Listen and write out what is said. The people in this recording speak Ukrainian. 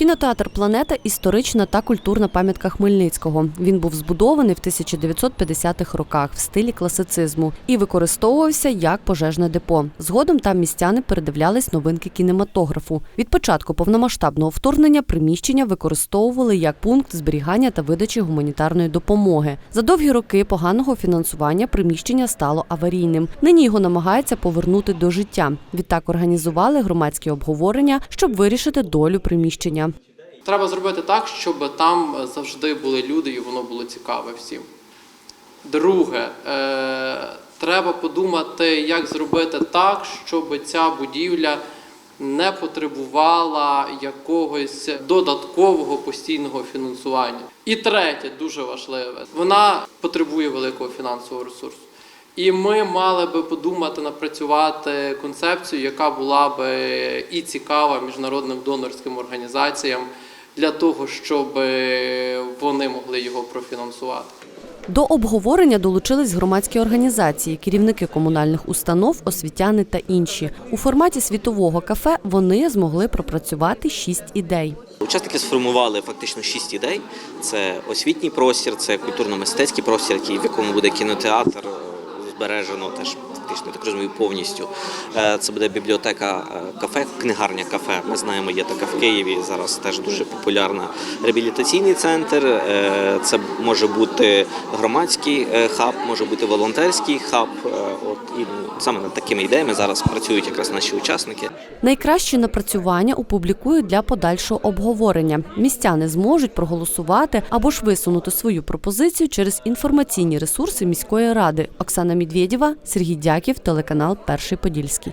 Кінотеатр Планета історична та культурна пам'ятка Хмельницького. Він був збудований в 1950-х роках в стилі класицизму і використовувався як пожежне депо. Згодом там містяни передивлялись новинки кінематографу. Від початку повномасштабного вторгнення приміщення використовували як пункт зберігання та видачі гуманітарної допомоги. За довгі роки поганого фінансування приміщення стало аварійним. Нині його намагаються повернути до життя. Відтак організували громадські обговорення, щоб вирішити долю приміщення. Треба зробити так, щоб там завжди були люди і воно було цікаве всім. Друге, е, треба подумати, як зробити так, щоб ця будівля не потребувала якогось додаткового постійного фінансування. І третє, дуже важливе, вона потребує великого фінансового ресурсу. І ми мали би подумати, напрацювати концепцію, яка була би і цікава міжнародним донорським організаціям для того, щоб вони могли його профінансувати. До обговорення долучились громадські організації, керівники комунальних установ, освітяни та інші. У форматі світового кафе вони змогли пропрацювати шість ідей. Учасники сформували фактично шість ідей: це освітній простір, це культурно-мистецький простір, в якому буде кінотеатр. е, Збережено теж фактично я так розумію повністю. Е, Це буде бібліотека е, кафе, книгарня кафе. Ми знаємо, є така в Києві. Зараз теж дуже популярна реабілітаційний центр. Е, Це може бути громадський хаб, може бути волонтерський хаб. От і саме над такими ідеями зараз працюють якраз наші учасники. Найкращі напрацювання опублікують для подальшого обговорення. Містяни зможуть проголосувати або ж висунути свою пропозицію через інформаційні ресурси міської ради. Оксана Медведєва, Сергій Дяків, телеканал Перший Подільський.